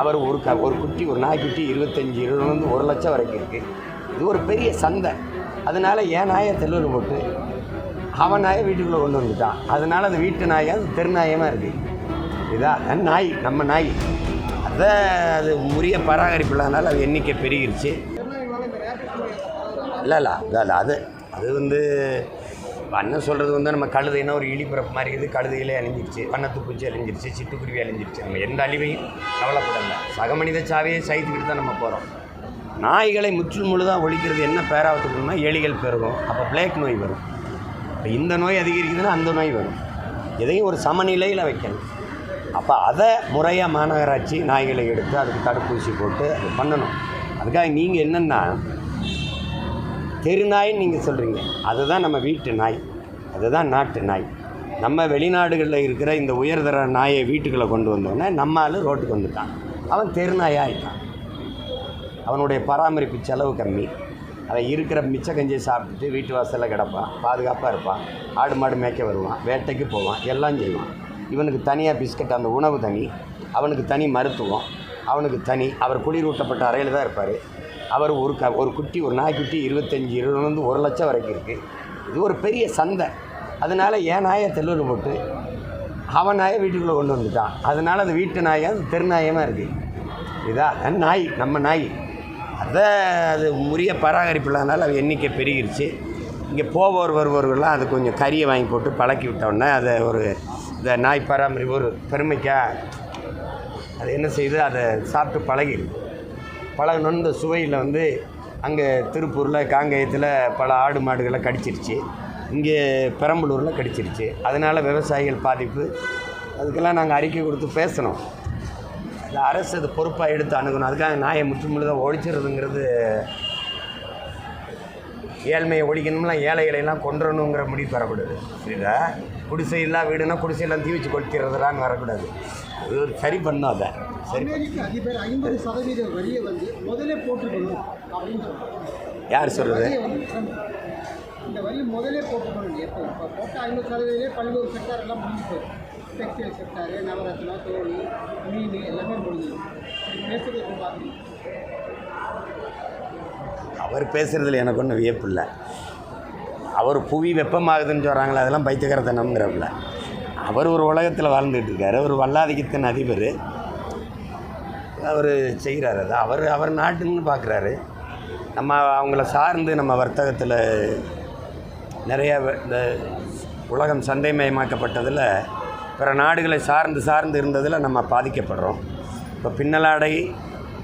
அவர் ஒரு க ஒரு குட்டி ஒரு நாய்க்குட்டி இருபத்தஞ்சி இருபதுலேருந்து ஒரு லட்சம் வரைக்கும் இருக்குது இது ஒரு பெரிய சந்தை. அதனால் என் நாயை தெருவில் போட்டு அவன் நாயை வீட்டுக்குள்ளே கொண்டு வந்துட்டான். அதனால் அந்த வீட்டு நாயாக அது தெருநாயமாக இருக்குது இதா நாய் நம்ம நாய். அதை அது உரிய பராமரிப்பு இல்லாதனால அது எண்ணிக்கை பெருகிருச்சு. இல்லை இல்லை இல்லை அது அது வந்து அண்ணன் சொல்கிறது வந்து நம்ம கழுதைன்னா ஒரு இழிப்பிறப்பு மாதிரி இருக்குது. கழுதையிலே அழிஞ்சிருச்சு வண்ணத்துப்பூச்சி அழிஞ்சிருச்சு சிட்டுக்குருவி அழிஞ்சிருச்சு. நம்ம எந்த அழிவையும் கவலைப்படல. சக மனித சாவையே சைத்துக்கிட்டு தான் நம்ம போகிறோம் நாய்களை முற்றில் முழுதாக ஒழிக்கிறது என்ன பேராவத்துக்குன்னா எலிகள் பெருகும். அப்போ பிளேக் நோய் வரும். இப்போ இந்த நோய் அதிகரிக்குதுன்னா அந்த நோய் வரும். எதையும் ஒரு சமநிலையில் வைக்கணும். அப்போ அதை முறையாக மாநகராட்சி நாய்களை எடுத்து அதுக்கு தடுப்பூசி போட்டு அது பண்ணணும். அதுக்காக நீங்கள் என்னென்னா தெருநாய்ன்னு நீங்கள் சொல்கிறீங்க அதுதான் நம்ம வீட்டு நாய். அதுதான் நாட்டு நாய். நம்ம வெளிநாடுகளில் இருக்கிற இந்த உயர்தர நாயை வீட்டுக்குள்ளே கொண்டு வந்தோடனே நம்ம ஆள் ரோட்டுக்கு வந்துட்டான். அவன் தெருநாயாக ஆயிட்டான். அவனுடைய பராமரிப்பு செலவு கம்மி. அவன் இருக்கிற மிச்ச கஞ்சியை சாப்பிட்டுட்டு வீட்டு வாசலில் கிடப்பான். பாதுகாப்பாக இருப்பான். ஆடு மாடு மேய்க்க வருவான். வேட்டைக்கு போவான். எல்லாம் செய்வான். இவனுக்கு தனியாக பிஸ்கட் அந்த உணவு தனி. அவனுக்கு தனி மருத்துவம். அவனுக்கு தனி. அவர் குளிரூட்டப்பட்ட அறையில் தான் இருப்பார். அவர் ஒரு க ஒரு குட்டி ஒரு நாய்க்குட்டி இருபத்தஞ்சி இருபதுலேருந்து ஒரு லட்சம் வரைக்கும் இருக்குது இது ஒரு பெரிய சந்தை. அதனால் என் நாயை தெல்லூர் போட்டு அவன் நாயை வீட்டுக்குள்ளே கொண்டு வந்துட்டான். அதனால் அது வீட்டு நாயாக தெருநாயமாக இருக்குது இதா நாய் நம்ம நாய். அதை அது உரிய பராமரிப்பு இல்லாதனால அது எண்ணிக்கை பெருகிருச்சு. இங்கே போவோர் வருபவர்கள்லாம் அது கொஞ்சம் கறியை வாங்கி போட்டு பழக்கி விட்டோன்னே அதை ஒரு இந்த நாய் பராமரிப்பு ஒரு பெருமைக்காக அது என்ன செய்யுது அதை சாப்பிட்டு பழகிடுது பழகணுன்னு இந்த சுவையில் வந்து அங்கே திருப்பூரில் காங்கேயத்தில் பல ஆடு மாடுகளை கடிச்சிருச்சு. இங்கே பெரம்பலூரில் கடிச்சிருச்சு. அதனால் விவசாயிகள் பாதிப்பு. அதுக்கெல்லாம் நாங்கள் அறிக்கை கொடுத்து பேசணும். இந்த அரசு அது பொறுப்பாக எடுத்து அணுகணும். அதுக்காக நாயை முற்றுமுழுதாக ஒழிச்சிடுறதுங்கிறது ஏழ்மையை ஒழிக்கணும்னா ஏழைகளையெல்லாம் கொன்றணுங்கிற முடிவு வரக்கூடாது புரியுதா? குடிசை இல்லா வீடுனா குடிசையெல்லாம் தீ வச்சு கொளுத்திடுறதுலான்னு வரக்கூடாது. அது ஒரு சரி பண்ணும் அதை சரி அதிபர் ஐம்பது சதவீத வரியை வந்து முதலே போட்டுக்கணும் அப்படின்னு சொல்றாங்க. யார் சொல்கிறது இந்த வரி முதலே போட்டுக்கணும். எப்போ? இப்போ போட்ட ஐம்பது சதவீதமே பல்வேறு செக்டார் எல்லாம் முடிஞ்சு போயிடும். டெக்ஸ்டைல் செக்டாரு நவரத்னா தோல் மீன் எல்லாமே பேசுறது இப்போ பார்த்தீங்க அவர் பேசுகிறதுல எனக்கு ஒன்றும் வியப்பு இல்லை. அவர் புவி வெப்பமாகுதுன்னு சொல்கிறாங்களே அதெல்லாம் பைத்தியகரத்தனம்ங்கிறப்பில்ல அவர் ஒரு உலகத்தில் வாழ்ந்துட்டு இருக்கார் ஒரு வல்லாதிக்கத்தின் அதிபர். அவர் செய்கிறாரு அது. அவர் அவர் நாட்டுன்னு பார்க்குறாரு நம்ம அவங்கள சார்ந்து நம்ம வர்த்தகத்தில் நிறைய இந்த உலகம் சந்தைமயமாக்கப்பட்டதில் பிற நாடுகளை சார்ந்து சார்ந்து இருந்ததில் நம்ம பாதிக்கப்படுறோம். இப்போ பின்னலாடை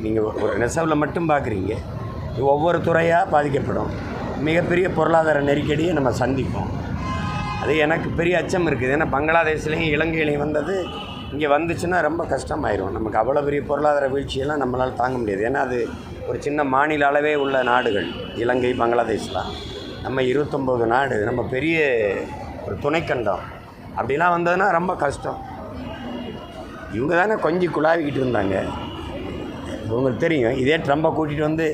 நீங்கள் ஒரு நெசவில் மட்டும் பார்க்குறீங்க இது ஒவ்வொரு துறையாக பாதிக்கப்படும். மிகப்பெரிய பொருளாதார நெருக்கடியை நம்ம சந்திப்போம். அது எனக்கு பெரிய அச்சம் இருக்குது. ஏன்னா பங்களாதேஷ்லேயும் இலங்கையிலையும் வந்தது இங்கே வந்துச்சுன்னா ரொம்ப கஷ்டமாயிரும். நமக்கு அவ்வளோ பெரிய பொருளாதார வீழ்ச்சியெல்லாம் நம்மளால் தாங்க முடியாது. ஏன்னா அது ஒரு சின்ன மாநில அளவே உள்ள நாடுகள் இலங்கை பங்களாதேஷ்லாம். நம்ம இருபத்தொம்போது நாடு நம்ம பெரிய ஒரு துணைக்கண்டம். அப்படிலாம் வந்ததுன்னா ரொம்ப கஷ்டம். இவங்க தானே கொஞ்சம் குழாவிக்கிட்டு இருந்தாங்க. உங்களுக்கு தெரியும் இதே ட்ரம்பை கூட்டிகிட்டு வந்து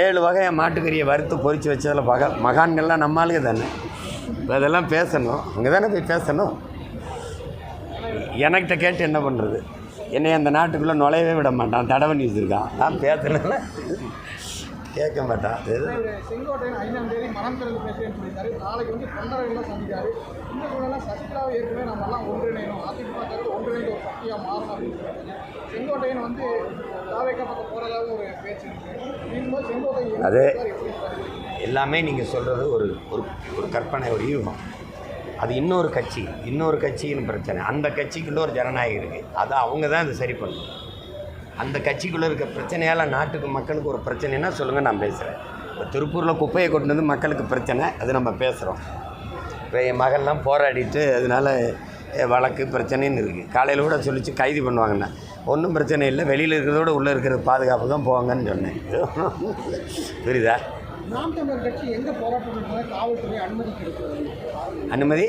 ஏழு வகையை மாட்டுக்கறியை வறுத்து பொறிச்சு வச்சதில் பக மகான்கள்லாம் நம்ம ஆளுங்க தானே. அதெல்லாம் பேசணும். அங்கே தானே போய் பேசணும். எனக்கிட்ட கேட்டு என்ன பண்ணுறது என்னை அந்த நாட்டுக்குள்ளே நுழையவே விட மாட்டான். தடவை பண்ணி வச்சுருக்கான் நான் பேசணும்ல கேட்க மாட்டான் செங்கோட்டையன் ஐந்தாம் தேதி மனம் திறந்து பேசுறேன்னு சொல்லியிருக்காரு. நாளைக்கு வந்து தொண்டர்கள்லாம் சந்திக்காரு. இந்த சூழ்நிலை சசிகலாவை ஏற்கனவே நம்ம எல்லாம் ஒன்றிணையணும். அதிமுக தவிர ஒன்றிணைந்த ஒரு சக்தியாக மாறணும் அப்படின்னு சொல்லியிருக்காங்க செங்கோட்டையன் வந்து தாவேக்கா பக்கம் போகிறதாகவும் ஒரு பேச்சு இருக்கு. நீங்களும் செங்கோட்டையன் அது எல்லாமே நீங்கள் சொல்கிறது ஒரு ஒரு ஒரு கற்பனை ஒரு யூகம். அது இன்னொரு கட்சி இன்னொரு கட்சின்னு பிரச்சனை. அந்த கட்சிக்குள்ள ஒரு ஜனநாயகம் இருக்குது அதை அவங்க தான் இதை சரி பண்ணணும். அந்த கட்சிக்குள்ளே இருக்க பிரச்சனையால் நாட்டுக்கு மக்களுக்கு ஒரு பிரச்சனைனா சொல்லுங்கள் நான் பேசுகிறேன் இப்போ திருப்பூரில் குப்பையை கொண்டு வந்து மக்களுக்கு பிரச்சனை அது நம்ம பேசுகிறோம் இப்போ என் மகன்லாம் போராடிட்டு அதனால வழக்கு பிரச்சனைன்னு இருக்குது காலையில் கூட சொல்லிச்சு கைது பண்ணுவாங்கண்ணா ஒன்றும் பிரச்சனை இல்லை வெளியில் இருக்கிறதோட உள்ளே இருக்கிறது பாதுகாப்பு தான் போவாங்கன்னு சொன்னேன். புரியுதா? அனுமதி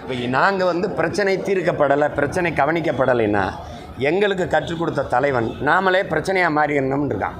இப்போ நாங்கள் வந்து பிரச்சனை தீர்க்கப்படலை பிரச்சனை கவனிக்கப்படலைன்னா எங்களுக்கு கற்றுக் கொடுத்த தலைவன் நாமளே பிரச்சனையாக மாறிடணும்னு இருக்கான்.